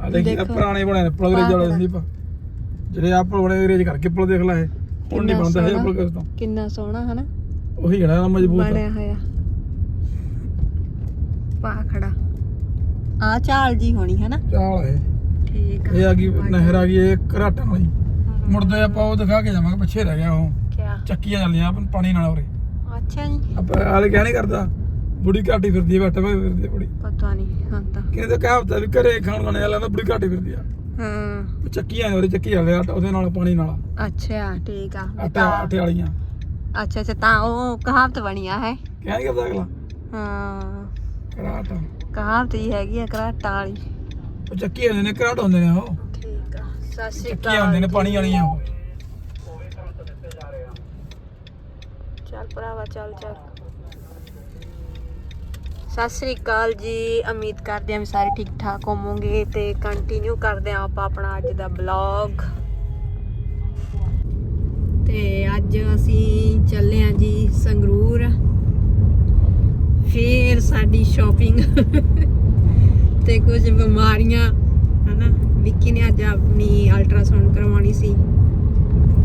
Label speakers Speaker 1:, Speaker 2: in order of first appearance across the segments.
Speaker 1: ਆ ਦੇਖੀ। ਪੁਰਾਣੇ ਬਣੇ ਨੇ ਪਲਗਰੇ ਵਾਲੇ
Speaker 2: ਬਾਹਰ
Speaker 1: ਸੰਦੀਪ ਜਿਹੜੇ ਆ ਪੁਰਾਣੇ ਅੰਗਰੇਜ਼ ਕਰਕੇ ਪਲ ਦੇਖ ਲੈ ਇਹ। ਹੁਣ ਨਹੀਂ
Speaker 2: ਕਿੰਨਾ
Speaker 1: ਬਣਦਾ ਹੈ
Speaker 2: ਸੋਹਣਾ।
Speaker 1: ਪਲ ਕਿਸ ਤੋਂ।
Speaker 2: ਕਿੰਨਾ ਸੋਹਣਾ ਹਨਾ?
Speaker 1: ਉਹੀ ਨਾ ਮਜ਼ਬੂਤ।
Speaker 2: ਬਣਿਆ ਹੋਇਆ। ਪਾ ਖੜਾ। ਆ ਚਾਲ ਜੀ ਹੋਣੀ ਹੈ ਨਾ
Speaker 1: ਚਾਲ ਹੈ।
Speaker 2: ਠੀਕ
Speaker 1: ਇਹ ਆ ਗਈ ਨਹਿਰ ਆ ਗਈ ਇਹ ਘਰਾਟਾਂ ਵਾਲੀ ਮੁੜਦੇ ਆਪਾਂ ਉਹ ਦਿਖਾ ਕੇ ਜਾਵਾਂਗੇ ਪਿੱਛੇ ਰਹਿ ਗਿਆ ਉਹ।
Speaker 2: ਕਿਆ?
Speaker 1: ਚੱਕੀਆਂ ਚੱਲੀਆਂ ਆਪਾਂ ਪਾਣੀ ਨਾਲ ਉਰੇ।
Speaker 2: ਅੱਛਾ ਜੀ।
Speaker 1: ਆਪਾਂ ਹਾਲੇ ਕਹਿ ਨਹੀਂ ਕਰਦਾ? ਬੁੜੀ ਘਾਟੀ ਫਿਰਦੀ ਹੈ ਬੈਠਾ ਫਿਰਦੀ ਹੈ ਬੁੜੀ।
Speaker 2: ਪਤਾ ਨਹੀਂ ਹਾਂ ਤਾਂ।
Speaker 1: ਕਹਿੰਦੇ ਕਹਾਵਤ ਵੀ ਘਰੇ ਖਾਣ ਖਾਣੇ ਵਾਲਾ ਬੁੜੀ ਘਾਟੀ ਫਿਰਦੀ ਆ।
Speaker 2: ਹਾਂ।
Speaker 1: ਉਹ ਚੱਕੀਆਂ ਨੇ ਉਰੇ ਚੱਕੀ ਆ ਉਹਦੇ ਨਾਲ ਪਾਣੀ ਨਾਲ।
Speaker 2: ਅੱਛਾ ਠੀਕ ਆ।
Speaker 1: ਆਟਾ ਆਟੇ ਵਾਲੀਆਂ।
Speaker 2: ਅੱਛਾ ਅੱਛਾ ਤਾਂ ਉਹ ਕਹਾਵਤ ਬਣਿਆ ਹੈ
Speaker 1: ਕਹਿ ਨਹੀਂ ਕਰਦਾ ਅਗਲਾ।
Speaker 2: ਹਾਂ।
Speaker 1: ਘਰਾਟ
Speaker 2: ਕਹਾਵਤ ਹੀ ਹੈਗੀ ਆ ਘਰਾਟਾਂ ਵਾਲੀ।
Speaker 1: ਉਹ ਚੱਕੀ ਹੁੰਦੇ ਨੇ ਘਰਾਟ ਹੁੰਦੇ ਨੇ ਉਹ।
Speaker 2: ਠੀਕ ਆ ਸਤਿ ਸ਼੍ਰੀ
Speaker 1: ਹੁੰਦੇ ਨੇ ਪਾਣੀ ਵਾਲੀਆਂ ਉਹ।
Speaker 2: ਚੱਲ ਭਰਾਵਾ ਚੱਲ ਚੱਲ। ਸਤਿ ਸ੍ਰੀ ਅਕਾਲ ਜੀ। ਉਮੀਦ ਕਰਦੇ ਹਾਂ ਵੀ ਸਾਰੇ ਠੀਕ ਠਾਕ ਹੋਵੋਗੇ ਤੇ ਕੰਟੀਨਿਊ ਕਰਦੇ ਹਾਂ ਆਪਾਂ ਆਪਣਾ ਅੱਜ ਦਾ ਬਲੌਗ ਤੇ ਅੱਜ ਅਸੀਂ ਚੱਲੇ ਹਾਂ ਜੀ ਸੰਗਰੂਰ। ਫੇਰ ਸਾਡੀ ਸ਼ਾਪਿੰਗ ਤੇ ਕੁਝ ਬਿਮਾਰੀਆਂ, ਹਨਾ? ਵਿੱਕੀ ਨੇ ਅੱਜ ਆਪਣੀ ਅਲਟਰਾਸਾਊਂਡ ਕਰਵਾਉਣੀ ਸੀ।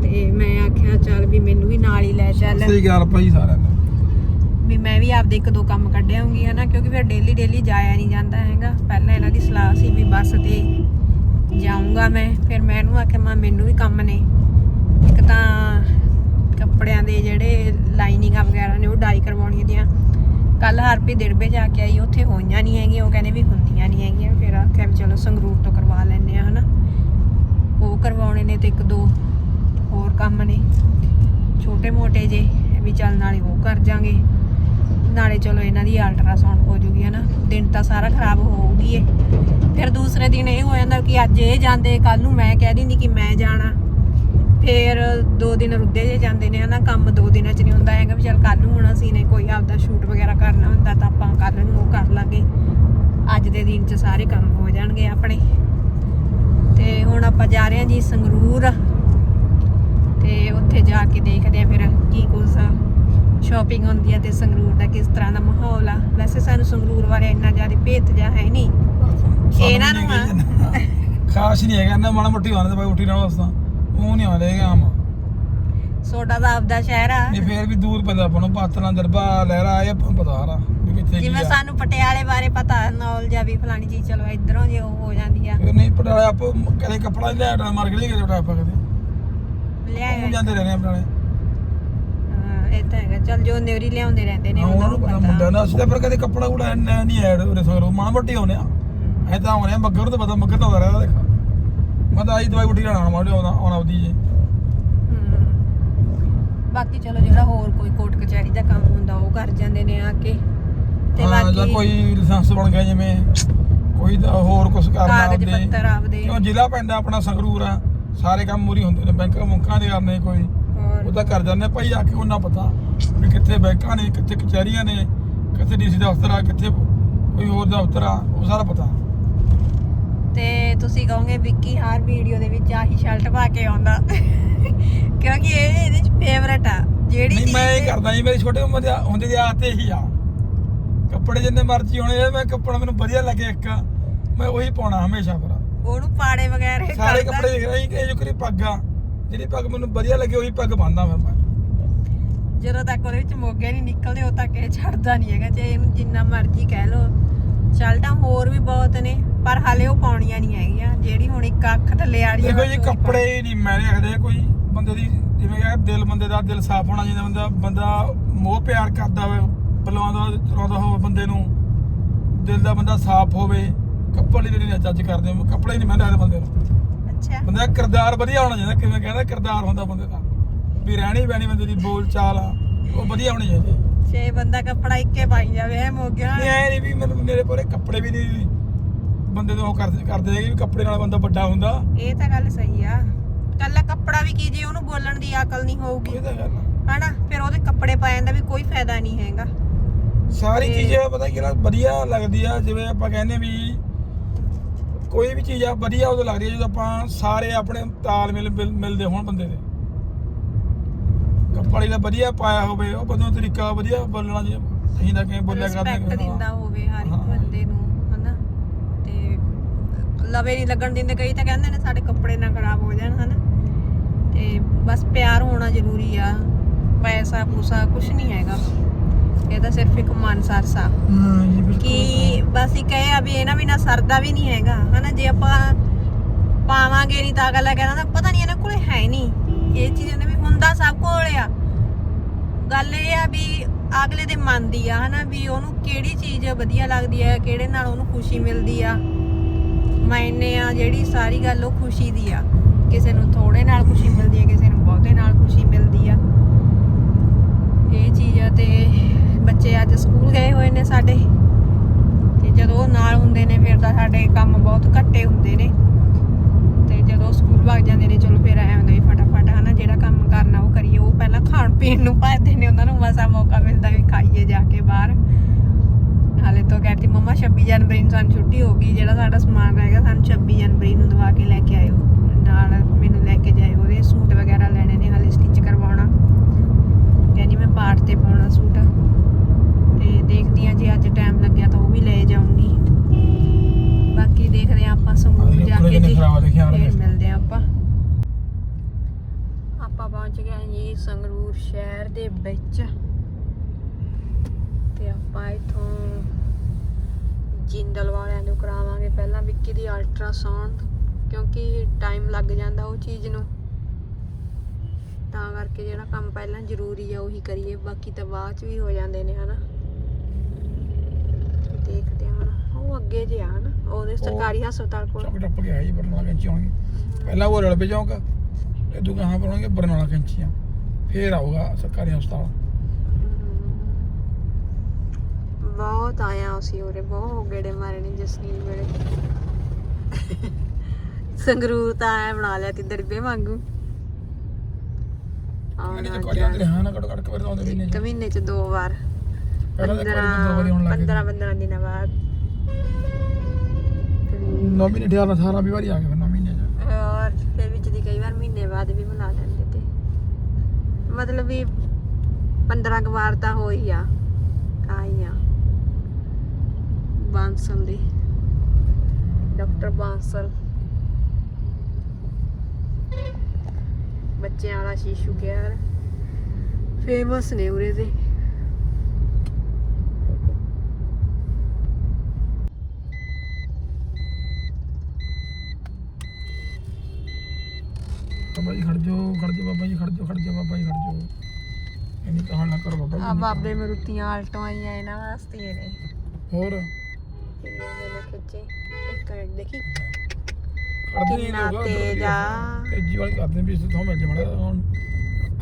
Speaker 2: ਤੇ ਮੈਂ ਆਖਿਆ ਚੱਲ ਵੀ ਮੈਨੂੰ ਵੀ ਨਾਲ ਹੀ ਲੈ ਚੱਲ।
Speaker 1: ਸਹੀ ਗੱਲ ਭਾਈ ਸਾਰਿਆਂ ਨੂੰ।
Speaker 2: ਵੀ ਮੈਂ ਵੀ ਆਪਦੇ ਇੱਕ ਦੋ ਕੰਮ ਕੱਢ ਆਉਂਗੀ ਹਨਾ, ਕਿਉਂਕਿ ਫਿਰ ਡੇਲੀ ਡੇਲੀ ਜਾਇਆ ਨਹੀਂ ਜਾਂਦਾ ਹੈਗਾ। ਪਹਿਲਾਂ ਇਹਨਾਂ ਦੀ ਸਲਾਹ ਸੀ ਵੀ ਬੱਸ ਤੇ ਜਾਊਂਗਾ ਮੈਂ। ਫਿਰ ਮੈਂ ਇਹਨੂੰ ਆਖਿਆ, ਮਾਂ, ਮੈਨੂੰ ਵੀ ਕੰਮ ਨੇ। ਇੱਕ ਤਾਂ ਕੱਪੜਿਆਂ ਦੇ ਜਿਹੜੇ ਲਾਈਨਿੰਗਾਂ ਵਗੈਰਾ ਨੇ, ਉਹ ਡਾਈ ਕਰਵਾਉਣੀਆਂ ਦੀਆਂ। ਕੱਲ ਹਰਪੀ ਦਿੜਬੇ ਜਾ ਕੇ ਆਈ, ਉੱਥੇ ਹੋਈਆਂ ਨਹੀਂ ਹੈਗੀਆਂ, ਉਹ ਕਹਿੰਦੇ ਵੀ ਹੁੰਦੀਆਂ ਨਹੀਂ ਹੈਗੀਆਂ। ਫਿਰ ਆਖਿਆ ਵੀ ਚਲੋ ਸੰਗਰੂਰ ਤੋਂ ਕਰਵਾ ਲੈਣੇ ਆ ਹਨਾ। ਉਹ ਕਰਵਾਉਣੇ ਨੇ ਤੇ ਇੱਕ ਦੋ ਹੋਰ ਕੰਮ ਨੇ। ਛੋਟੇ ਮੋਟੇ ਜੇ ਵੀ ਚੱਲ ਨਾਲੇ ਉਹ ਕਰ ਜਾਾਂਗੇ। ਨਾਲੇ ਚਲੋ ਇਹਨਾਂ ਦੀ ਅਲਟਰਾਸਾਊਂਡ ਹੋ ਜੂਗੀ, ਹਨਾ? ਦਿਨ ਤਾਂ ਸਾਰਾ ਖਰਾਬ ਹੋਊਗੀ ਏ ਫਿਰ ਦੂਸਰੇ ਦਿਨ ਇਹ ਹੋ ਜਾਂਦਾ ਕਿ ਅੱਜ ਇਹ ਜਾਂਦੇ ਕੱਲ ਨੂੰ ਮੈਂ ਕਹਿ ਦਿੰਦੀ ਕਿ ਮੈਂ ਜਾਣਾ। ਫਿਰ ਦੋ ਦਿਨ ਰੁੱਦੇ ਜੇ ਜਾਂਦੇ ਨੇ, ਹਨਾ? ਕੰਮ ਦੋ ਦਿਨਾਂ ਚ ਨਹੀਂ ਹੁੰਦਾ ਹੈਗਾ ਵੀ ਚੱਲ ਕੱਲ ਨੂੰ ਹੁਣ ਅਸੀਂ ਨੇ ਕੋਈ ਆਪਦਾ ਸ਼ੂਟ ਵਗੈਰਾ ਕਰਨਾ ਹੁੰਦਾ ਤਾਂ ਆਪਾਂ ਕੱਲ ਨੂੰ ਉਹ ਕਰ ਲਾਂਗੇ। ਅੱਜ ਦੇ ਦਿਨ ਚ ਸਾਰੇ ਕੰਮ ਹੋ ਜਾਣਗੇ ਆਪਣੇ। ਤੇ ਹੁਣ ਆਪਾਂ ਜਾ ਰਹੇ ਹਾਂ ਜੀ ਸੰਗਰੂਰ। ਤੇ ਉੱਥੇ ਜਾ ਕੇ ਦੇਖਦੇ ਆ ਫਿਰ ਕੀ ਕੁਝ ਸ਼ਾਪਿੰਗ ਹੁੰਦੀ ਆ ਤੇ ਸੰਗਰੂਰ ਦਾ ਕਿਸ ਤਰ੍ਹਾਂ ਦਾ ਮਾਹੌਲ ਆ? ਵੈਸੇ ਸਾਨੂੰ ਸੰਗਰੂਰ ਬਾਰੇ ਇੰਨਾ ਜ਼ਿਆਦਾ ਭੇਤ ਜਾ ਹੈ ਨਹੀਂ। ਇਹਨਾਂ ਨੂੰ ਆ।
Speaker 1: ਖਾਸ ਨਹੀਂ ਹੈਗਾ ਨਾ ਮਾੜਾ ਮੋਟੀ ਆਉਂਦਾ ਭਾਈ ਉੱਠੀ ਨਾਲ ਉਸਦਾ ਉਹ ਨਹੀਂ ਆਉਂਦੇ ਹੈਗੇ ਆਮ।
Speaker 2: ਸੋਡਾ ਦਾ ਆਪਦਾ ਸ਼ਹਿਰ ਆ।
Speaker 1: ਨਹੀਂ ਫੇਰ ਵੀ ਦੂਰ ਪੈਂਦਾ ਆਪਾਂ ਨੂੰ ਪਾਤਲਾਂ ਦਰਬਾ ਲਹਿਰਾ ਨੂੰ ਪਤਾ ਹਾਰਾ ਕੀ
Speaker 2: ਜਿਵੇਂ ਸਾਨੂੰ ਪਟਿਆਲੇ ਬਾਰੇ ਪਤਾ ਨੌਲੇਜ ਆ ਵੀ ਫਲਾਣੀ ਚੀਜ਼ ਚਲੋ ਇਧਰੋਂ ਜੇ ਉਹ ਹੋ ਜਾਂਦੀ ਆ।
Speaker 1: ਨਹੀਂ ਪਟਾਲੇ ਆਪ ਕਦੇ ਕੱਪੜਾ ਲੈ ਆਟਾ ਮਾਰ ਕੇ ਨਹੀਂ ਕਦੇ ਆਪਾਂ ਕਦੇ।
Speaker 2: ਲਿਆਇਆ।
Speaker 1: ਜਾਂਦੇ ਰਹਿੰਦੇ ਆ ਪਟਾਲੇ
Speaker 2: ਹਾਂ ਇਹ ਤਾਂ ਹੈਗਾ। ਚਲ ਜੋ ਨਿਵਰੀ ਲਿਆਉਂਦੇ ਰਹਿੰਦੇ ਨੇ
Speaker 1: ਹਾਂ
Speaker 2: ਉਹਨਾਂ
Speaker 1: ਉਹਨਾਂ
Speaker 2: ਨੂੰ
Speaker 1: ਨੂੰ ਪਤਾ। ਮੁੰਡਾ
Speaker 2: ਪਤਾ
Speaker 1: ਨਾ ਅਸੀਂ ਤਾਂ ਫਿਰ ਕਦੇ ਕੱਪੜਾ ਕੁੜਾ ਇੰਨਾ ਨਹੀਂ ਐਡ ਉਰੇ ਸਗਰੋ ਮਾਂ ਮੱਟੀ ਆਉਨੇ ਆ। ਐ ਤਾਂ ਆਉਨੇ ਆ ਮੱਗਰ ਨੂੰ ਤਾਂ ਪਤਾ ਮੱਗਰ ਤਾਂ ਆਉਂਦਾ ਰਹਿੰਦਾ ਦੇਖ। ਮੈਂ ਤਾਂ ਆਈ ਦਵਾਈ ਉੱਠੀ ਜਾਣਾ ਮਾੜੇ ਆਉਣਾ ਆਉਣਾ ਉਹਦੀ ਜੇ।
Speaker 2: ਹਮ। ਬਾਕੀ ਚਲੋ ਜਿਹੜਾ ਹੋਰ ਕੋਈ ਕੋਰਟ ਕਚਹਿਰੀ ਦਾ ਕੰਮ ਹੁੰਦਾ ਉਹ ਕਰ ਜਾਂਦੇ ਨੇ ਆ ਕੇ। ਤੇ
Speaker 1: ਹਾਂ ਜਾਂ
Speaker 2: ਬਾਕੀ
Speaker 1: ਕੋਈ ਲਾਇਸੈਂਸ ਬਣ ਗਿਆ ਜਿਵੇਂ ਕੋਈ ਤਾਂ ਹੋਰ ਕੁਝ ਕਰਨਾ
Speaker 2: ਕਾਗਜ਼
Speaker 1: ਆਪਦੇ
Speaker 2: ਪੱਤਰ ਆਪਦੇ।
Speaker 1: ਕਿਉਂ ਜ਼ਿਲ੍ਹਾ ਪੈਂਦਾ ਆਪਣਾ ਸੰਗਰੂਰ ਆ ਸਾਰੇ ਕੰਮ ਮੂਰੀ ਹੁੰਦੇ ਨੇ ਬੈਂਕਾਂ ਮੁੰਕਾਂ ਦੇ ਕਰਨੇ ਕੋਈ। ਉਹ ਤਾਂ ਕਰ ਜਾਂਦੇ ਭਾਈ ਆ ਕੇ ਉਹਨਾਂ ਪਤਾ ਵੀ ਕਿੱਥੇ ਬੈਂਕਾਂ ਨੇ ਕਿੱਥੇ ਕਚਹਿਰੀਆਂ ਨੇ ਕਿੱਥੇ ਡੀਸੀ ਦਫ਼ਤਰ ਆ ਕਿੱਥੇ ਕੋਈ ਹੋਰ ਦਫ਼ਤਰ ਆ ਉਹ ਸਾਰਾ ਪਤਾ।
Speaker 2: ਤੇ ਤੁਸੀਂ ਕਹੋਗੇ ਵਿੱਕੀ ਹਰ ਵੀਡੀਓ ਦੇ ਵਿੱਚ ਆਹੀ ਸ਼ਰਟ ਪਾ ਕੇ ਆਉਂਦਾ। ਕਿਉਂਕਿ ਇਹ ਇਹਦੇ ਚ ਫੇਵਰਟ ਆ। ਜਿਹੜੀ
Speaker 1: ਨਹੀਂ ਮੈਂ ਇਹ ਕਰਦਾ ਜੀ ਮੇਰੀ ਛੋਟੇ ਉਮਰ ਦੇ ਹੁੰਦੇ ਦੀ ਆਦਤ ਇਹੀ ਆ। ਕੱਪੜੇ ਜਿੰਨੇ ਮਰਜ਼ੀ ਹੋਣੇ ਮੈਂ ਕੱਪੜਾ ਮੈਨੂੰ ਵਧੀਆ ਲੱਗੇ ਇੱਕ। ਮੈਂ ਉਹੀ ਪਾਉਣਾ ਹਮੇਸ਼ਾ ਫਿਰ
Speaker 2: ਉਹਨੂੰ ਪਾੜੇ ਵਗੈਰੇ
Speaker 1: ਸਾਰੇ। ਕੱਪੜੇ ਦੇਖ ਰਹੀ ਇਹ ਜੋ ਕਰੀ ਪੱਗ ਆ। ਜਿਹੜੀ ਪੱਗ ਮੈਨੂੰ ਵਧੀਆ ਲੱਗੇ ਉਹੀ ਪੱਗ ਬੰਨਦਾ ਫਿਰ ਮੈਂ।
Speaker 2: ਜਦੋਂ ਤੱਕ ਉਹਦੇ ਵਿੱਚ ਮੋਗੇ ਨਹੀਂ ਨਿਕਲਦੇ ਉਹ ਤੱਕ ਇਹ ਛੱਡਦਾ ਨਹੀਂ ਹੈਗਾ ਚਾਹੇ ਇਹਨੂੰ ਜਿੰਨਾ ਮਰਜ਼ੀ ਕਹਿ ਲੋ ਸ਼ਰਟਾਂ ਹੋਰ ਵੀ ਬਹੁਤ ਨੇ ਪਰ ਹਾਲੇ ਉਹ ਪਾਉਣੀਆਂ ਨਹੀਂ ਹੈਗੀਆਂ ਜਿਹੜੀ ਹੁਣ ਇੱਕ ਅੱਖ ਥੱਲੇ ਆ ਰਹੀ
Speaker 1: ਦੇਖੋ ਜੀ ਕੱਪੜੇ ਹੀ ਨਹੀਂ ਮੈਂ ਰੱਖਦੇ ਕੋਈ ਬੰਦੇ ਦੀ ਜਿਵੇਂ ਕਿ ਦਿਲ ਬੰਦੇ ਦਾ ਦਿਲ ਸਾਫ਼ ਹੋਣਾ ਚਾਹੀਦਾ ਬੰਦਾ ਬੰਦਾ ਮੋਹ ਪਿਆਰ ਕਰਦਾ ਹੋਵੇ ਬੁਲਾਉਂਦਾ ਚਲਾਉਂਦਾ ਹੋਵੇ ਬੰਦੇ ਨੂੰ ਦਿਲ ਦਾ ਬੰਦਾ ਸਾਫ਼ ਹੋਵੇ ਕੱਪੜੇ ਦੀ ਨਹੀਂ ਜੱਜ ਕਰਦੇ ਕੱਪੜੇ ਨਹੀਂ ਮੈਂ ਰੱਖਦਾ ਬੰਦੇ ਨੂੰ।
Speaker 2: ਅੱਛਾ।
Speaker 1: ਬੰਦਾ ਦਾ ਕਿਰਦਾਰ ਵਧੀਆ ਹੋਣਾ ਚਾਹੀਦਾ ਕਿਵੇਂ ਕਹਿੰਦਾ ਕਿਰਦਾਰ ਹੁੰਦਾ ਬੰਦੇ ਦਾ। ਵੀ ਰਹਿਣੀ ਬੈਣੀ ਬੰਦੇ ਦੀ ਬੋਲ ਚਾਲ ਆ ਉਹ ਵਧੀਆ ਹੋਣੀ ਚਾਹੀਦੀ।
Speaker 2: ਛੇ ਬੰਦਾ ਕੱਪੜਾ ਇੱਕੇ ਪਾਈ ਜਾਵੇ ਐ ਮੋਗਿਆ
Speaker 1: ਨਹੀਂ ਐ ਨਹੀਂ ਵੀ ਮੈਨੂੰ ਮੇਰੇ ਕੋਲੇ ਕੱਪੜੇ ਵੀ ਨਹੀਂ ਬੰਦੇ ਨੂੰ ਉਹ ਕਰਦੇ ਕਰਦੇ ਹੈਗੇ ਵੀ ਕੱਪੜੇ ਨਾਲ ਬੰਦਾ ਵੱਡਾ ਹੁੰਦਾ।
Speaker 2: ਇਹ ਤਾਂ ਗੱਲ ਸਹੀ ਆ। ਕੱਲਾ ਕੱਪੜਾ ਵੀ ਕੀ ਜੇ ਉਹਨੂੰ ਬੋਲਣ ਦੀ ਅਕਲ ਨਹੀਂ ਹੋਊਗੀ।
Speaker 1: ਇਹ ਤਾਂ ਗੱਲ ਆ।
Speaker 2: ਹਨਾ? ਫਿਰ ਉਹਦੇ ਕੱਪੜੇ ਪਾਇਆਂ ਦਾ ਵੀ ਕੋਈ ਫਾਇਦਾ ਨਹੀਂ ਹੈਗਾ।
Speaker 1: ਸਾਰੀ
Speaker 2: ਤੇ-
Speaker 1: ਚੀਜ਼ਾਂ ਪਤਾ ਕਿਹੜਾ ਵਧੀਆ ਲੱਗਦੀ ਆ ਜਿਵੇਂ ਆਪਾਂ ਕਹਿੰਦੇ ਵੀ ਕੋਈ ਵੀ ਚੀਜ਼ ਆ ਵਧੀਆ ਉਦੋਂ ਲੱਗਦੀ ਆ ਜਦੋਂ ਆਪਾਂ ਸਾਰੇ ਆਪਣੇ ਤਾਲਮੇਲ ਮਿਲ- ਮਿਲਦੇ ਹੋਣ ਬੰਦੇ ਦੇ ਕੱਪੜੇ ਦਾ ਵਧੀਆ ਪਾਇਆ ਹੋਵੇ ਉਹ ਬੰਦੇ ਦਾ ਤਰੀਕਾ ਵਧੀਆ ਬੋਲਣਾ ਜੀ ਅਸੀਂ ਤਾਂ ਕਿਵੇਂ ਬੋਲਿਆ ਕਰਦੇ
Speaker 2: ਰਿਸਪੈਕਟ
Speaker 1: ਹਾਂ।
Speaker 2: ਦਿੰਦਾ ਹੋਵੇ ਹਰ ਇੱਕ
Speaker 1: ਹਾਂ।
Speaker 2: ਬੰਦੇ ਨੂੰ ਹਨਾ ਤੇ ਲਵੇ ਨਹੀਂ ਲੱਗਣ ਦਿੰਦੇ ਕਈ ਤਾਂ ਕਹਿੰਦੇ ਨੇ ਸਾਡੇ ਕੱਪੜੇ ਨਾ ਖਰਾਬ ਹੋ ਜਾਣ ਹਨਾ ਤੇ ਬਸ ਪਿਆਰ ਹੋਣਾ ਜ਼ਰੂਰੀ ਆ ਪੈਸਾ ਪੂਸਾ ਕੁਝ ਨਹੀਂ ਹੈਗਾ ਇਹ ਤਾਂ ਸਿਰਫ ਇੱਕ ਮਨ ਸਰਸਾ
Speaker 1: ਹਾਂ ਜੀ ਬਿਲਕੁਲ
Speaker 2: ਕਿ ਬਸ ਇਹ ਆ ਵੀ ਇਹਨਾਂ ਬਿਨਾ ਸਰਦਾ ਵੀ ਨਹੀਂ ਹੈਗਾ ਹਨਾ? ਜੇ ਆਪਾਂ ਪਾਵਾਂਗੇ ਨਹੀਂ ਤਾਂ ਅਗਲਾ ਕਹਿੰਦਾ ਪਤਾ ਨਹੀਂ ਇਹਨਾਂ ਕੋਲੇ ਹੈ ਨਹੀਂ। ਇਹ ਚੀਜ਼ ਨੇ ਵੀ ਹੁੰਦਾ ਸਭ ਕੋਲ ਆ। ਗੱਲ ਇਹ ਆ ਵੀ ਅਗਲੇ ਦੇ ਮਨ ਦੀ ਆ ਹਨਾ? ਵੀ ਉਹਨੂੰ ਕਿਹੜੀ ਚੀਜ਼ ਵਧੀਆ ਲੱਗਦੀ ਹੈ ਕਿਹੜੇ ਨਾਲ ਉਹਨੂੰ ਖੁਸ਼ੀ ਮਿਲਦੀ ਆ। ਮੈਨੇ ਆ ਜਿਹੜੀ ਸਾਰੀ ਗੱਲ ਉਹ ਖੁਸ਼ੀ ਦੀ ਆ। ਕਿਸੇ ਨੂੰ ਥੋੜੇ ਨਾਲ ਖੁਸ਼ੀ ਮਿਲਦੀ ਹੈ ਕਿਸੇ ਨੂੰ ਬਹੁਤੇ ਨਾਲ ਖੁਸ਼ੀ ਮਿਲਦੀ ਆ। ਇਹ ਚੀਜ਼ ਆ ਤੇ ਬੱਚੇ ਅੱਜ ਸਕੂਲ ਗਏ ਹੋਏ ਨੇ ਸਾਡੇ। ਤੇ ਜਦੋਂ ਉਹ ਨਾਲ ਹੁੰਦੇ ਨੇ, ਫਿਰ ਤਾਂ ਸਾਡੇ ਕੰਮ ਬਹੁਤ ਘੱਟੇ ਹੁੰਦੇ ਨੇ। ਤੇ ਜਦੋਂ ਸਕੂਲ ਵਗ ਜਾਂਦੇ ਨੇ, ਚਲੋ ਫਿਰ ਐ ਹੁੰਦਾ ਵੀ ਫਟਾਫਟ ਹਨਾ, ਜਿਹੜਾ ਕੰਮ ਕਰਨਾ ਉਹ ਕਰੀਏ। ਉਹ ਪਹਿਲਾਂ ਖਾਣ ਪੀਣ ਨੂੰ ਭੱਜਦੇ ਨੇ, ਉਹਨਾਂ ਨੂੰ ਮਸਾ ਮੌਕਾ ਮਿਲਦਾ ਵੀ ਖਾਈਏ ਜਾ ਕੇ ਬਾਹਰ। ਹਾਲੇ ਤੋਂ ਕਹਿੰਦੀ ਮੰਮਾ 26 ਜਨਵਰੀ ਨੂੰ ਸਾਨੂੰ ਛੁੱਟੀ ਹੋ ਗਈ, ਜਿਹੜਾ ਸਾਡਾ ਸਮਾਨ ਰਹਿ ਗਿਆ, ਸਾਨੂੰ 26 ਜਨਵਰੀ ਨੂੰ ਦਵਾ ਕੇ ਲੈ ਕੇ ਆਇਓ ਨਾਲ ਮੈਨੂੰ ਲੈ ਕੇ ਜਾਇਓ ਉਹਦੇ ਸੂਟ ਵਗੈਰਾ ਲੈਣੇ ਨੇ ਹਾਲੇ ਸਟਿਚ ਕਰਵਾਉਣਾ ਕਹਿੰਦੀ ਮੈਂ ਪਾਰਟ ਤੇ ਪਾਉਣਾ ਸੂਟ ਤੇ ਦੇਖਦੀ ਆ ਜੇ ਅੱਜ ਟਾਈਮ ਲੱਗਿਆ ਤਾਂ ਉਹ ਵੀ ਲੈ ਜਾਊਂਗੀ ਬਾਕੀ ਦੇਖਦੇ ਆ ਆਪਾਂ ਸੰਗਰੂਰ ਮਿਲਦੇ ਆ ਆਪਾਂ। ਆਪਾਂ ਪਹੁੰਚ ਗਏ ਹਾਂ ਜੀ ਸੰਗਰੂਰ ਸ਼ਹਿਰ ਦੇ ਵਿੱਚ। ਤੇ ਆਪਾਂ ਇਥੋਂ ਜਿੰਦਲ ਵਾਲਿਆਂ ਨੂੰ ਕਰਾਵਾਂਗੇ ਪਹਿਲਾਂ ਵਿੱਕੀ ਦੀ ਅਲਟਰਾਸਾਊਂਡ ਕਿਉਂਕਿ ਟਾਈਮ ਲੱਗ ਜਾਂਦਾ ਉਹ ਚੀਜ਼ ਨੂੰ। ਤਾਂ ਕਰਕੇ ਜਿਹੜਾ ਕੰਮ ਪਹਿਲਾਂ ਜ਼ਰੂਰੀ ਆ ਉਹੀ ਕਰੀਏ। ਬਾਕੀ ਤਾਂ ਬਾਅਦ ਚ ਵੀ ਹੋ ਜਾਂਦੇ ਨੇ ਹਨਾ। ਦੇਖਦੇ ਹਾਂ ਹੁਣ। ਉਹ ਅੱਗੇ ਜੇ ਆ ਹਨਾ ਉਹਦੇ ਸਰਕਾਰੀ ਹਸਪਤਾਲ ਕੋਲ।
Speaker 1: ਚੌਕ ਟੱਪ ਗਿਆ ਜੀ ਬਰਨਾਲਾ ਕੈਂਚੀ ਆਉਣਗੇ ਪਹਿਲਾਂ ਉਹ ਰਲਵੇ ਚੌਕ ਇਹ ਦੂ ਕਹਾਂ ਬਣਾਉਣਗੇ ਬਰਨਾਲਾ ਕੈਂਚੀਆਂ। ਫੇਰ ਆਊਗਾ ਸਰਕਾਰੀ ਹਸਪਤਾਲ।
Speaker 2: ਬਹੁਤ ਆਇਆ ਅਸੀਂ ਉਰੇ ਬਹੁਤ ਗੇੜੇ ਮਾਰੇ ਨੇ ਜਸਨੀਲ ਵੇਲੇ। ਸੰਗਰੂਰ ਤਾਂ ਆਇਆ ਬਣਾ ਲਿਆ ਤੀ ਦਰਬੇ ਵਾਂਗੂ। ਆਉਣਾ
Speaker 1: ਚ ਕੋਈ ਆਉਂਦੇ ਹਾਂ ਨਾ ਕੜ ਕੜ ਕੇ ਆਉਂਦੇ ਵੀ
Speaker 2: ਇੱਕ
Speaker 1: ਨੇ
Speaker 2: ਮਹੀਨੇ ਚ ਦੋ ਵਾਰ।
Speaker 1: ਪਹਿਲਾਂ ਤਾਂ ਇੱਕ ਵਾਰੀ ਦੋ ਵਾਰੀ ਆਉਣ ਲੱਗ
Speaker 2: 15
Speaker 1: ਗਏ
Speaker 2: 15 ਦਿਨਾਂ ਬਾਅਦ।
Speaker 1: ਨੌ ਮਹੀਨੇ ਠਿਆਰ ਸਾਰਾ ਵੀ ਵਾਰੀ ਆ ਗਿਆ ਨੌ ਮਹੀਨੇ ਚ।
Speaker 2: ਔਰ ਫਿਰ ਵਿੱਚ ਦੀ ਕਈ ਵਾਰ ਮਹੀਨੇ ਬਾਅਦ ਵੀ ਬਣਾ ਲੈਂਦੇ ਤੇ। ਮਤਲਬ ਵੀ 15 ਕੁ ਵਾਰ ਤਾਂ ਹੋਈ ਆ ਆਈ ਆ। ਬਾਂਸਲ ਦੀ। ਡਾਕਟਰ ਬਾਂਸਲ। ਬੱਚਿਆਂ ਵਾਲਾ ਸ਼ੀਸ਼ੂ ਕੇਅਰ। ਫੇਮਸ ਨੇ ਉਰੇ ਦੇ।
Speaker 1: ਬਾਬਾ ਜੀ ਖੜ ਜਾਓ ਖੜ ਜਾਓ ਬਾਬਾ ਜੀ ਖੜ ਜਾਓ ਖੜ ਜਾਓ ਬਾਬਾ ਜੀ ਖੜ ਜਾਓ। ਇਹਨੀ ਕਹਾਣ ਨਾ ਕਰੋ ਬਾਬਾ ਜੀ
Speaker 2: ਆ ਬਾਬੇ ਮਰੂਤੀਆਂ ਆਲਟੋ ਆਈਆਂ ਇਹਨਾਂ ਵਾਸਤੇ ਨੇ।
Speaker 1: ਹੋਰ?
Speaker 2: ਇਹਨਾਂ ਨੇ ਖਿੱਚੇ ਇੱਕ ਮਿੰਟ ਦੇਖੀ
Speaker 1: ਖੜਦੇ ਨਹੀਂ
Speaker 2: ਕਿੰਨਾ ਤੇਜ਼ ਆ।
Speaker 1: ਤੇਜੀ ਵਾਲੀ ਕਰਦੇ ਵੀ ਇੱਥੇ ਤੋਂ ਮਿਲ ਜਾ ਮੜਾ ਹੁਣ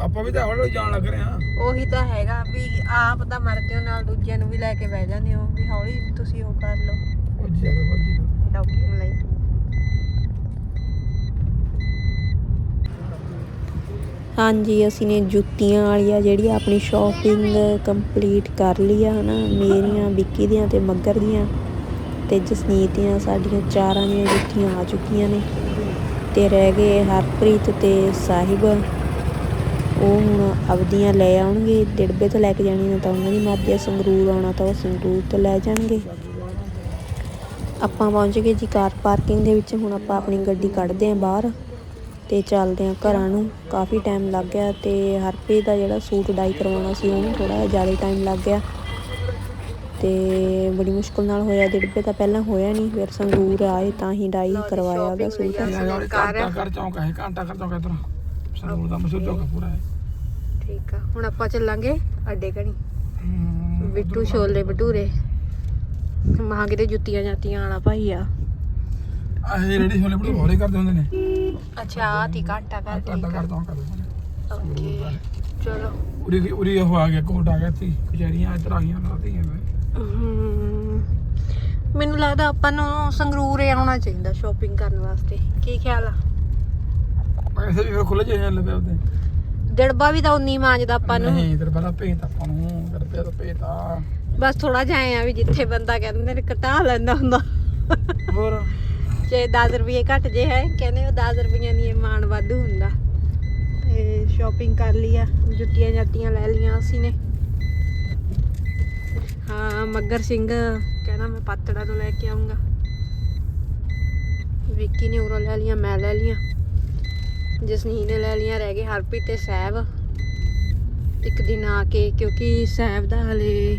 Speaker 1: ਆਪਾਂ ਵੀ ਤਾਂ ਹੌਲੀ ਜਾਣ ਲੱਗ ਰਹੇ ਹਾਂ।
Speaker 2: ਉਹੀ ਤਾਂ ਹੈਗਾ ਵੀ ਆਪ ਤਾਂ ਮਰਦੇ ਹੋ ਨਾਲ ਦੂਜਿਆਂ ਨੂੰ ਵੀ ਲੈ ਕੇ ਬਹਿ ਜਾਂਦੇ ਹੋ ਵੀ ਹੌਲੀ ਤੁਸੀਂ ਉਹ ਕਰ ਲਓ।
Speaker 1: ਆ
Speaker 2: ਲਈ ਹਾਂਜੀ, ਅਸੀਂ ਨੇ ਜੁੱਤੀਆਂ ਵਾਲੀ ਆ ਜਿਹੜੀ ਆਪਣੀ ਸ਼ਾਪਿੰਗ ਕੰਪਲੀਟ ਕਰ ਲਈ ਆ ਹਨਾ, ਮੇਰੀਆਂ, ਵਿੱਕੀ ਦੀਆਂ ਤੇ ਮੱਗਰ ਦੀਆਂ ਤੇ ਜਸਨੀਤ ਦੀਆਂ, ਸਾਡੀਆਂ ਚਾਰਾਂ ਦੀਆਂ ਜੁੱਤੀਆਂ ਆ ਚੁੱਕੀਆਂ ਨੇ ਤੇ ਰਹਿ ਗਏ ਹਰਪ੍ਰੀਤ ਤੇ ਸਾਹਿਬ। ਉਹ ਹੁਣ ਆਪਦੀਆਂ ਲੈ ਆਉਣਗੇ, ਡਿੜਬੇ ਤੋਂ ਲੈ ਕੇ ਜਾਣੀ ਨੇ ਤਾਂ ਉਹਨਾਂ ਦੀ ਮਰਜ਼ੀ ਆ, ਸੰਗਰੂਰ ਆਉਣਾ ਤਾਂ ਉਹ ਸੰਗਰੂਰ ਤੋਂ ਲੈ ਜਾਣਗੇ। ਆਪਾਂ ਪਹੁੰਚ ਗਏ ਜੀ ਕਾਰ ਪਾਰਕਿੰਗ ਦੇ ਵਿੱਚ, ਹੁਣ ਆਪਾਂ ਆਪਣੀ ਗੱਡੀ ਕੱਢਦੇ ਆਂ ਬਾਹਰ। ਤੇ ਚੱਲਦੇ ਆਂ ਘਰਾਂ ਨੂੰ। ਕਾਫੀ ਟਾਈਮ ਲੱਗ ਗਿਆ ਤੇ ਹਰਪ੍ਰੀਤ ਦਾ ਜਿਹੜਾ ਸੂਟ ਡਾਈ ਕਰਵਾਉਣਾ ਸੀ ਉਹਨੂੰ ਥੋੜਾ ਜ਼ਿਆਦਾ ਟਾਈਮ ਲੱਗ ਗਿਆ। ਤੇ ਬੜੀ ਮੁਸ਼ਕਲ ਨਾਲ ਹੋਇਆ ਡਿੜਬੇ ਤਾਂ ਪਹਿਲਾਂ ਹੋਇਆ ਨਹੀਂ ਫਿਰ ਸੰਗਰੂਰ ਆਏ ਤਾਂ ਹੀ ਡਾਈ ਕਰਵਾਇਆ ਉਹਦਾ ਸੂਟ।
Speaker 1: ਘੰਟਾ ਕਰ ਚੌਂਕ ਹੈ ਘੰਟਾ ਕਰ ਚੌਂਕ ਇਧਰ। ਸੰਗਰੂਰ ਦਾ ਮਸ਼ਹੂਰ ਚੌਂਕ ਪੂਰਾ ਹੈ
Speaker 2: ਠੀਕ ਆ ਹੁਣ ਆਪਾਂ ਚੱਲਾਂਗੇ ਅੱਡੇ ਘਣੀ
Speaker 1: ਹਮ,
Speaker 2: ਬਿੱਟੂ ਛੋਲੇ ਭਟੂਰੇ। ਮਾਂ ਕਿਤੇ ਜੁੱਤੀਆਂ ਜਾਤੀਆਂ ਵਾਲਾ ਭਾਈ ਆ।
Speaker 1: ਇਹ ਰੇੜੀ ਛੋਲੇ ਬੜੇ ਹੋਰੇ ਕਰਦੇ ਹੁੰਦੇ ਨੇ।
Speaker 2: ਅੱਛਾ ਆ ਤੀ ਘੰਟਾ ਕਰ
Speaker 1: ਘੰਟਾ ਕਰ ਚੌਂਕ ਕਰਦੇ ਨੇ।
Speaker 2: ਓਕੇ ਚਲੋ।
Speaker 1: ਉਰੀ ਉਰੀ ਉਹ ਆ ਗਿਆ ਕੋਟ ਆ ਗਿਆ ਸੀ ਕਚਹਿਰੀਆਂ ਇੱਧਰ ਆ ਗਈਆਂ ਹੈ।
Speaker 2: ਹਮ, ਮੈਨੂੰ ਲੱਗਦਾ ਆਪਾਂ ਨੂੰ ਸੰਗਰੂਰ ਆਉਣਾ ਚਾਹੀਦਾ ਸ਼ਾਪਿੰਗ ਕਰਨ ਵਾਸਤੇ। ਕੀ ਖਿਆਲ ਆ?
Speaker 1: ਪੈਸੇ ਵੀ ਫਿਰ ਖੁੱਲੇ ਜਿਹੇ ਲੱਗੇ ਉਹਦੇ
Speaker 2: ਡੜਬਾ ਵੀ ਤਾਂ ਉਨੀ ਮਾਂਜਦਾ ਆਪਾਂ ਨੂੰ।
Speaker 1: ਨਹੀਂ ਇਧਰ ਪਹਿਲਾਂ ਭੇਤ ਆਪਾਂ ਨੂੰ ਇਧਰ ਭੇਤ ਭੇਤਾ
Speaker 2: ਬਸ ਥੋੜਾ ਜਿਹਾ ਐਂ ਆ ਵੀ ਜਿੱਥੇ ਬੰਦਾ ਕਹਿੰਦੇ ਨੇ ਕਟਾ ਲੈਂਦਾ ਹੁੰਦਾ।
Speaker 1: ਹੋਰ?
Speaker 2: ਜੇ 10 ਰੁਪਏ ਘੱਟ ਜੇ ਹੈ, ਕਹਿੰਦੇ ਉਹ 10 ਰੁਪਈਆਂ ਦੀ ਮਾਣ ਵਾਧੂ ਹੁੰਦਾ। ਤੇ ਸ਼ਾਪਿੰਗ ਕਰ ਲਈ ਆ, ਜੁੱਤੀਆਂ ਜਾਤੀਆਂ ਲੈ ਲੀਆਂ ਅਸੀਂ ਨੇ। ਹਾਂ, ਮੱਗਰ ਸਿੰਘ ਕਹਿੰਦਾ ਮੈਂ ਪਾਤੜਾ ਤੋਂ ਲੈ ਕੇ ਆਉਂਗਾ ਵਿੱਕੀ ਨੇ ਉਰੋਂ ਲੈ ਲੀਆਂ ਮੈਂ ਲੈ ਲੀਆਂ ਜਸਨੀ ਨੇ ਲੈ ਲੀਆਂ ਰਹਿ ਗਏ ਹਰਪ੍ਰੀਤ ਤੇ ਸਹਿਬ ਇੱਕ ਦਿਨ ਆ ਕੇ, ਕਿਉਂਕਿ ਸਹਿਬ ਦਾ ਹਲੇ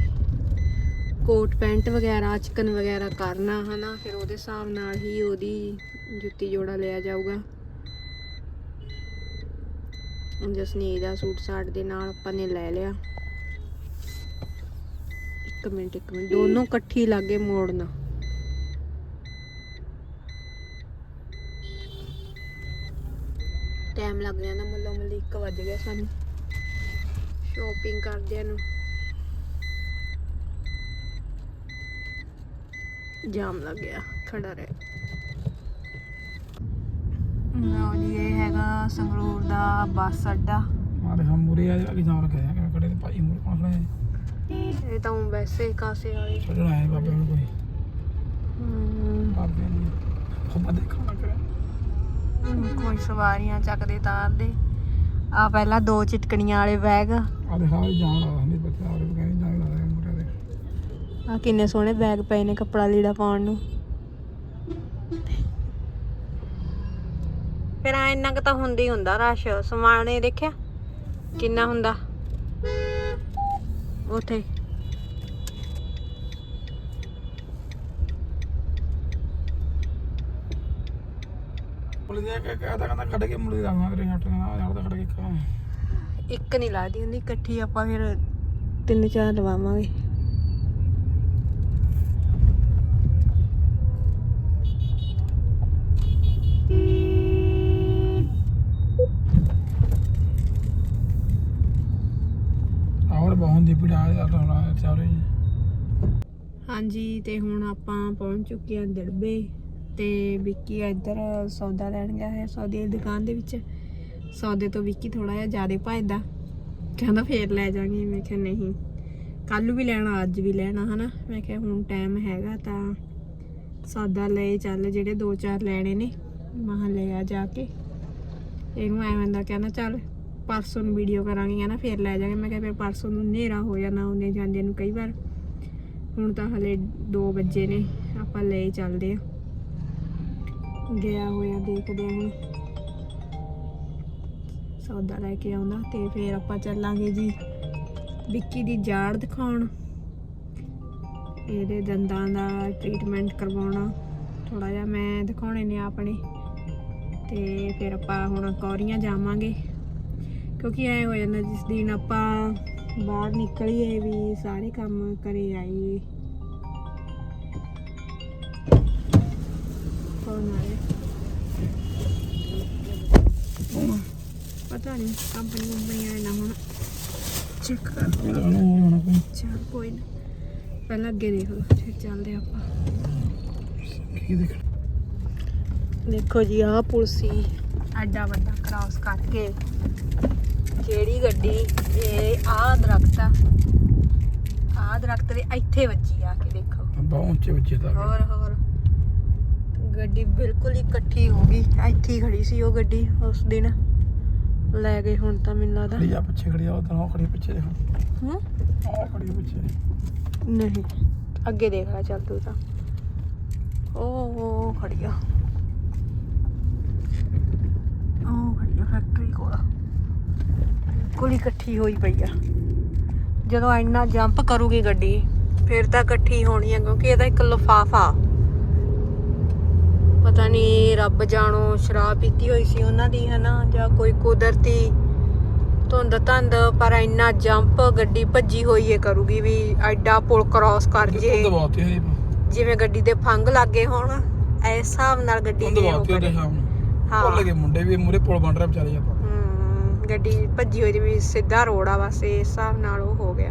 Speaker 2: ਕੋਟ ਪੈਂਟ ਵਗੈਰਾ, ਚਿਕਨ ਵਗੈਰਾ ਕਰਨਾ, ਹਨਾ? ਫਿਰ ਉਹਦੇ ਹਿਸਾਬ ਨਾਲ ਹੀ ਉਹਦੀ ਜੁੱਤੀ ਜੋੜਾ ਲਿਆ ਜਾਊਗਾ। ਹੁਣ ਦਾ ਸੂਟ ਸਾਟ ਦੇ ਨਾਲ ਆਪਾਂ ਨੇ ਲੈ ਲਿਆ। ਇੱਕ ਮਿੰਟ ਇੱਕ ਮਿੰਟ। ਦੋਨੋਂ ਇਕੱਠੀ ਲਾਗੇ ਮੋੜਨਾ। ਟਾਈਮ ਲੱਗ ਜਾਂਦਾ ਮੁੱਲੋ ਮੱਲੀ 1 ਵਜ ਗਿਆ ਸਾਨੂੰ। ਸ਼ੋਪਿੰਗ ਕਰਦਿਆਂ ਨੂੰ। ਜਾਮ ਲੱਗ ਗਿਆ ਖੜਾ ਰਹਿ। ਲਓ ਜੀ ਇਹ ਹੈਗਾ ਸੰਗਰੂਰ ਦਾ ਬੱਸ ਅੱਡਾ।
Speaker 1: ਮਾਰੇ ਹਮ ਮੁਰੇ ਆ ਅੱਗੇ ਜਾਣ ਲੱਗੇ ਆ ਕਿਵੇਂ ਖੜੇ ਤੇ ਭਾਈ ਮੁਰੇ ਪਹੁੰਚ ਰਹੇ
Speaker 2: ਇਹ ਤਾਂ ਊਂ ਵੈਸੇ ਕਾਸੇ ਵਾਲੇ।
Speaker 1: ਛੱਡਣਾ ਹੈ ਬਾਬੇ ਨੂੰ ਕੋਈ।
Speaker 2: ਹਮ,
Speaker 1: ਬਾਬੇ ਨੂੰ ਖੁਦ ਦੇਖਣ
Speaker 2: ਹਮ, ਕੋਈ ਸਵਾਰੀਆਂ ਚੱਕਦੇ ਤਾਰਦੇ। ਆ ਪਹਿਲਾਂ ਦੋ ਚਿਟਕਣੀਆਂ ਵਾਲੇ ਬੈਗ।
Speaker 1: ਆਦੇ ਹਾਲ ਜਾਣ ਲਾ।
Speaker 2: ਆ ਕਿੰਨੇ ਸੋਹਣੇ ਬੈਗ ਪਏ ਨੇ ਕੱਪੜਾ ਲੀੜਾ ਪਾਉਣ ਨੂੰ। ਫਿਰ ਆ ਇੰਨਾ ਕੁ ਤਾਂ ਹੁੰਦੀ ਹੁੰਦਾ ਰਸ਼। ਸਮਾਨੇ ਦੇਖਿਆ? ਕਿੰਨਾ ਹੁੰਦਾ? ਉਥੇ।
Speaker 1: ਪੁਲਿਸ ਨੇ ਕਿ ਕਹਦਾ ਕਹਿੰਦਾ ਕੱਢ ਕੇ ਮੁਰੇ ਦਾ ਮਾਰ ਰਿਹਾ ਹਟਣਾ ਯਾਰ ਤਾਂ ਕੱਢ ਕੇ ਕਾ
Speaker 2: ਇੱਕ ਨਹੀਂ ਲਾਦੀ ਹੁੰਦੀ ਇਕੱਠੀ ਆਪਾਂ ਫਿਰ ਤਿੰਨ ਚਾਰ ਲਵਾਵਾਂਗੇ
Speaker 1: ਔਰ ਬਹੁਤ ਦੀ ਪੀੜਾ ਯਾਰ ਰੌਲਾ ਚੱਲ ਰਹੀ ਹੈ
Speaker 2: ਹਾਂਜੀ, ਤੇ ਹੁਣ ਆਪਾਂ ਪਹੁੰਚ ਚੁੱਕੇ ਹਾਂ ਦੜਬੇ ਤੇ ਵਿੱਕੀ ਇੱਧਰ ਸੌਦਾ ਲੈਣ ਗਿਆ ਹੈ ਸੌਦੇ ਦੀ ਦੁਕਾਨ ਦੇ ਵਿੱਚ। ਸੌਦੇ ਤੋਂ ਵਿੱਕੀ ਥੋੜਾ ਜਿਹਾ ਜ਼ਿਆਦਾ ਭੱਜਦਾ। ਕਹਿੰਦਾ ਫੇਰ ਲੈ ਜਾਵਾਂਗੇ। ਮੈਂ ਕਿਹਾ ਨਹੀਂ ਕੱਲ ਨੂੰ ਵੀ ਲੈਣਾ, ਅੱਜ ਵੀ ਲੈਣਾ, ਹਨਾ? ਮੈਂ ਕਿਹਾ ਹੁਣ ਟਾਈਮ ਹੈਗਾ ਤਾਂ ਸੌਦਾ ਲੈ ਚੱਲ, ਜਿਹੜੇ ਦੋ ਚਾਰ ਲੈਣੇ ਨੇ ਮਹਾਂ ਲੈ ਆ ਜਾ ਕੇ। ਇਹਨੂੰ ਐਵੇਂ ਦਾ ਕਹਿੰਦਾ, ਚੱਲ ਪਰਸੋਂ ਨੂੰ ਵੀਡੀਓ ਕਰਾਂਗੇ ਕਹਿੰਦਾ ਫੇਰ ਲੈ ਜਾਵਾਂਗੇ। ਮੈਂ ਕਿਹਾ ਫਿਰ ਪਰਸੋਂ ਨੂੰ ਹਨੇਰਾ ਹੋ ਜਾਣਾ ਉਹਨੇ ਜਾਂਦੇ ਨੂੰ ਕਈ ਵਾਰ। ਹੁਣ ਤਾਂ ਹਲੇ 2 ਵਜੇ ਨੇ, ਆਪਾਂ ਲੈ ਚੱਲਦੇ ਆ ਗਿਆ ਹੋਇਆ ਦੇਖਦੇ ਆ ਹੁਣ। ਸੌਦਾ ਲੈ ਕੇ ਆਉਂਦਾ ਤੇ ਫਿਰ ਆਪਾਂ ਚੱਲਾਂਗੇ ਜੀ ਵਿੱਕੀ ਦੀ ਜਾੜ ਦਿਖਾਉਣ। ਇਹਦੇ ਦੰਦਾਂ ਦਾ ਟ੍ਰੀਟਮੈਂਟ ਕਰਵਾਉਣਾ। ਥੋੜਾ ਜਿਹਾ ਮੈਂ ਦਿਖਾਉਣੇ ਨੇ ਆਪਣੇ। ਤੇ ਫਿਰ ਆਪਾਂ ਹੁਣ ਕੌਰੀਆਂ ਜਾਵਾਂਗੇ। ਕਿਉਂਕਿ ਐ ਹੋ ਜਾਂਦਾ ਜਿਸ ਦਿਨ ਆਪਾਂ ਬਾਹਰ ਨਿਕਲੀਏ ਵੀ ਸਾਰੇ ਕੰਮ ਕਰੇ ਆਈਏ ਕੌਣ ਆਏ ਪਤਾ ਨਹੀਂ ਕੰਪਨੀ ਕੰਪਨੀ ਆਏ ਨਾ ਹੁਣ ਚੈੱਕ ਕਰ
Speaker 1: ਇਹ ਤਾਂ ਉਹਨੂੰ ਹੋਣਾ ਕੋਈ।
Speaker 2: ਚੱਲ ਕੋਈ ਨਾ ਪਹਿਲਾਂ ਅੱਗੇ ਦੇਖ ਲਓ ਫਿਰ ਚੱਲਦੇ ਆਪਾਂ।
Speaker 1: ਕੀ ਦੇਖ
Speaker 2: ਦੇਖੋ ਜੀ ਆਹ ਪੁਲ ਸੀ ਐਡਾ ਵੱਡਾ ਕ੍ਰਾਸ ਕਰਕੇ। ਜਿਹੜੀ ਗੱਡੀ ਇਹ ਆਹ ਦਰਖਤ ਆ ਆਹ ਦਰਖਤ ਦੇ ਇੱਥੇ ਵੱਜੀ ਆ ਕੇ ਦੇਖੋ।
Speaker 1: ਬਹੁਤ ਉੱਚੇ ਉੱਚੇ ਤਾਂ
Speaker 2: ਹੋਰ ਹੋਰ। ਗੱਡੀ ਬਿਲਕੁਲ ਹੀ ਇਕੱਠੀ ਹੋ ਗਈ ਇੱਥੇ ਹੀ ਖੜੀ ਸੀ ਉਹ ਗੱਡੀ ਉਸ ਦਿਨ। ਲੈ ਗਏ ਹੁਣ ਤਾਂ ਮੈਨੂੰ ਲੱਗਦਾ।
Speaker 1: ਖੜੀ ਆ ਪਿੱਛੇ ਖੜੀ ਆ ਉਹ ਤਾਂ ਖੜੀ ਪਿੱਛੇ ਦੇਖ।
Speaker 2: ਹੂੰ?
Speaker 1: ਉਹ ਖੜੀ ਆ ਪਿੱਛੇ।
Speaker 2: ਨਹੀਂ ਅੱਗੇ ਦੇਖ ਲੈ ਚੱਲ ਤੂੰ ਤਾਂ। ਉਹ ਉਹ ਖੜੀ ਆ। ਉਹ ਖੜੀ ਆ ਫੈਕਟਰੀ ਕੋਲ। ਕੋਲੀ ਇਕੱਠੀ ਹੋਈ ਪਈ ਆ। ਜਦੋਂ ਇੰਨਾ ਜੰਪ ਕਰੂਗੀ ਗੱਡੀ ਫਿਰ ਤਾਂ ਇਕੱਠੀ ਹੋਣੀ ਆ ਕਿਉਂਕਿ ਇਹਦਾ ਇੱਕ ਲਫਾਫਾ। ਪਤਾ ਨਹੀਂ ਰੱਬ ਜਾਣੋ ਸ਼ਰਾਬ ਪੀਤੀ ਹੋਈ ਸੀ ਉਹਨਾਂ ਦੀ ਹਨਾ ਜਾਂ ਕੋਈ ਕੁਦਰਤੀ ਧੁੰਦ ਧੰਦ ਪਰ ਇੰਨਾ ਜੰਪ ਗੱਡੀ ਭੱਜੀ ਹੋਈ ਏ ਕਰੂਗੀ ਵੀ ਐਡਾ ਪੁਲ ਕ੍ਰਾਸ ਕਰ ਜੇ। ਜਿਵੇਂ ਗੱਡੀ ਦੇ ਫੰਗ ਲੱਗੇ ਹੋਣ ਇਸ ਹਿਸਾਬ ਨਾਲ ਗੱਡੀ ਦੀ
Speaker 1: ਹੈ। ਭੁੱਲ ਗਏ ਮੁੰਡੇ ਵੀ ਮੂਰੇ ਪੁਲ ਬਣ ਰਿਹਾ ਵਿਚਾਰੇ ਆਪਾਂ।
Speaker 2: ਗੱਡੀ ਭੱਜੀ ਹੋਈ ਵੀ ਸਿੱਧਾ ਰੋਡ ਆ ਬਸ ਇਸ ਹਿਸਾਬ ਨਾਲ ਉਹ ਹੋ ਗਿਆ।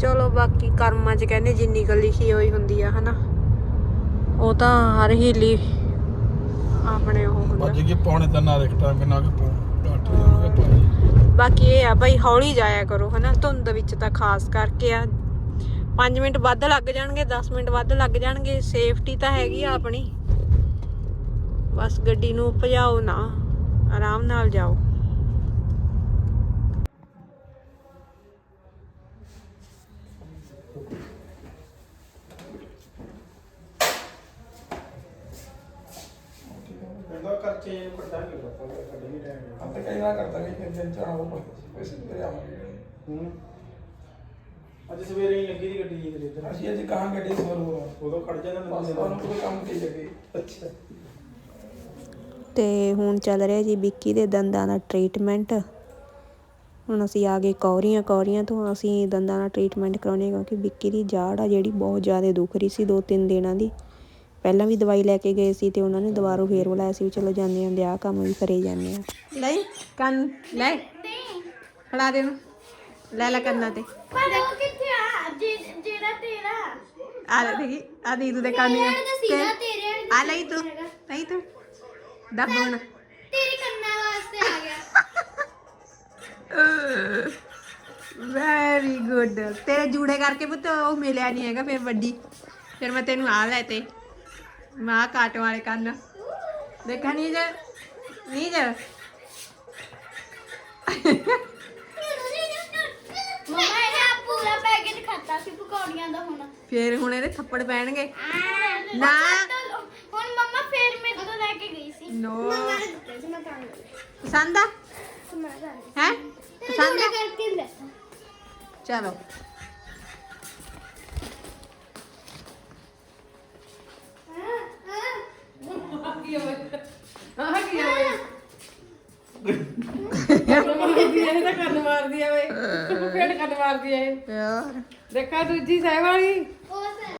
Speaker 2: ਚਲੋ ਬਾਕੀ ਕਰਮਾਂ 'ਚ ਕਹਿੰਦੇ ਜਿੰਨੀ ਗੱਲ ਲਿਖੀ ਹੋਈ ਹੁੰਦੀ ਆ ਹਨਾ। ਉਹ ਤਾਂ ਹਰ ਹੀਲੀ ਆਪਣੇ ਉਹ ਹੁੰਦਾ।
Speaker 1: ਵੱਜ ਗਏ ਪੌਣੇ ਤਿੰਨ ਆ ਦੇਖ ਟਾਈਮ ਕਿੰਨਾ ਕਿ ਭਾਈ
Speaker 2: ਬਾਕੀ ਇਹ ਆ ਬਈ ਹੌਲੀ ਜਾਇਆ ਕਰੋ ਹਨਾ। ਧੁੰਦ ਵਿੱਚ ਤਾਂ ਖਾਸ ਕਰਕੇ ਆ। 5 ਮਿੰਟ ਵੱਧ ਲੱਗ ਜਾਣਗੇ 10 ਮਿੰਟ ਵੱਧ ਲੱਗ ਜਾਣਗੇ ਸੇਫਟੀ ਤਾਂ ਹੈਗੀ ਆ ਆਪਣੀ। ਬਸ ਗੱਡੀ ਨੂੰ ਭਜਾਓ ਨਾ ਆਰਾਮ ਨਾਲ ਜਾਓ।
Speaker 3: ਉਹਦਾ ਖਰਚੇ ਕੱਢਾਂਗੇ ਆਪਾਂ ਕੱਢਣੇ ਟਾਈਮ
Speaker 1: ਆਪਾਂ ਕਈ ਵਾਰ ਕਰਦਾ ਨਹੀਂ ਫਿਰ ਦਿਨ ਚਾਹ ਉਹ ਪੈਸੇ ਦੇ ਆਵਾਂਗੇ
Speaker 3: ਹੂੰ। ਅੱਜ ਸਵੇਰੇ ਹੀ ਲੱਗੀ ਦੀ ਗੱਡੀ ਜੀ ਤੇਰੇ ਇੱਧਰ।
Speaker 1: ਅਸੀਂ ਅੱਜ ਕਹਾਂ ਗੱਡੀ ਸੋਰ ਹੋ
Speaker 3: ਉਦੋਂ ਖੜ ਜਾਂਦਾ
Speaker 1: ਬਸ ਉਹਨੂੰ ਕੋਈ ਕੰਮ ਤੇ ਲੱਗੇ
Speaker 3: ਅੱਛਾ।
Speaker 2: ਤੇ ਹੁਣ ਚੱਲ ਰਿਹਾ ਜੀ ਵਿੱਕੀ ਦੇ ਦੰਦਾਂ ਦਾ ਟ੍ਰੀਟਮੈਂਟ ਹੁਣ ਅਸੀਂ ਆ ਗਏ ਕੌਰੀਆਂ ਕੌਰੀਆਂ ਤੋਂ ਅਸੀਂ ਦੰਦਾਂ ਦਾ ਟ੍ਰੀਟਮੈਂਟ ਕਰਾਉਣੇ ਕਿਉਂਕਿ ਵਿੱਕੀ ਦੀ ਜਾੜ ਆ ਜਿਹੜੀ ਬਹੁਤ ਜ਼ਿਆਦਾ ਦੁਖ ਰਹੀ ਸੀ ਦੋ ਤਿੰਨ ਦਿਨਾਂ ਦੀ। ਪਹਿਲਾਂ ਵੀ ਦਵਾਈ ਲੈ ਕੇ ਗਏ ਸੀ ਤੇ ਉਹਨਾਂ ਨੇ ਦੁਬਾਰਾ ਫੇਰ ਬੁਲਾਇਆ ਸੀ ਵੀ ਚਲੋ ਜਾਂਦੇ ਜਾਂਦੇ ਆਹ ਕੰਮ ਵੀ ਕਰੇ ਜਾਂਦੇ ਆ। ਲੈ ਕੰਨ ਲੈ। ਫੜਾ ਦੇ ਨੂੰ ਲੈ ਲੈ ਕੰਨਾਂ ਤੇ।
Speaker 4: ਪਰ ਉਹ ਕਿੱਥੇ ਆ? ਜੇ- ਜਿਹੜਾ ਤੇਰਾ।
Speaker 2: ਆ ਲੈ ਦੇਖੀ ਆ ਨੀਤੂ ਦੇ ਕੰਨ
Speaker 4: ਮੇਰੇ ਤਾਂ ਸੀਗਾ ਤੇਰੇ
Speaker 2: ਆ ਲਈ ਤੂੰ ਨਹੀਂ ਤੂੰ। ਦੱਬ ਹੁਣ।
Speaker 4: ਤੇਰੇ ਕੰਨਾਂ ਵਾਸਤੇ ਆ ਗਿਆ।
Speaker 2: ਵੈਰੀ ਗੁੱਡ ਤੇਰੇ ਜੂੜੇ ਕਰਕੇ ਪੁੱਤ ਉਹ ਮਿਲਿਆ ਨਹੀਂ ਹੈਗਾ ਫਿਰ ਵੱਡੀ। ਫਿਰ ਮੈਂ ਤੈਨੂੰ ਆ ਲੈ ਤੇ। ਮਾਂ ਕਾਟ ਵਾਲੇ ਕੰਨ। ਦੇਖਾ ਨਹੀਂ ਜੇ ਨਹੀਂ ਜੇ
Speaker 4: ਮਮਾ ਆਹ ਪੂਰਾ ਪੈਕੇਟ ਖਾਤਾ ਸੀ ਪਕੌੜੀਆਂ ਦਾ ਹੁਣ।
Speaker 2: ਫਿਰ ਹੁਣ ਇਹਦੇ ਥੱਪੜ ਪੈਣਗੇ।
Speaker 4: ਨਾ
Speaker 2: ਨਾ।
Speaker 4: ਹੁਣ ਮਮਾ ਫੇਰ ਮੇਰੇ ਤੋਂ ਲੈ ਕੇ ਗਈ ਸੀ।
Speaker 2: No.
Speaker 4: ਮਮਾ ਨੇ ਦਿੱਤੇ ਸੀ ਮੈਂ ਤਾਂ
Speaker 2: ਪਸੰਦ ਆ? ਹੈ? ਪਸੰਦ ਆ?
Speaker 4: ਲੈ
Speaker 2: ਚਲੋ
Speaker 5: ਮਾਰਦੀ ਐ ਤਾਂ ਕੰਨ ਮਾਰਦੀ ਐ ਵੇ। ਫੇੜ ਕੰਨ ਮਾਰਦੀ ਐ
Speaker 2: ਯਾਰ
Speaker 5: ਦੇਖਾ ਦੂਜੀ ਸਹਿ ਵਾਲੀ?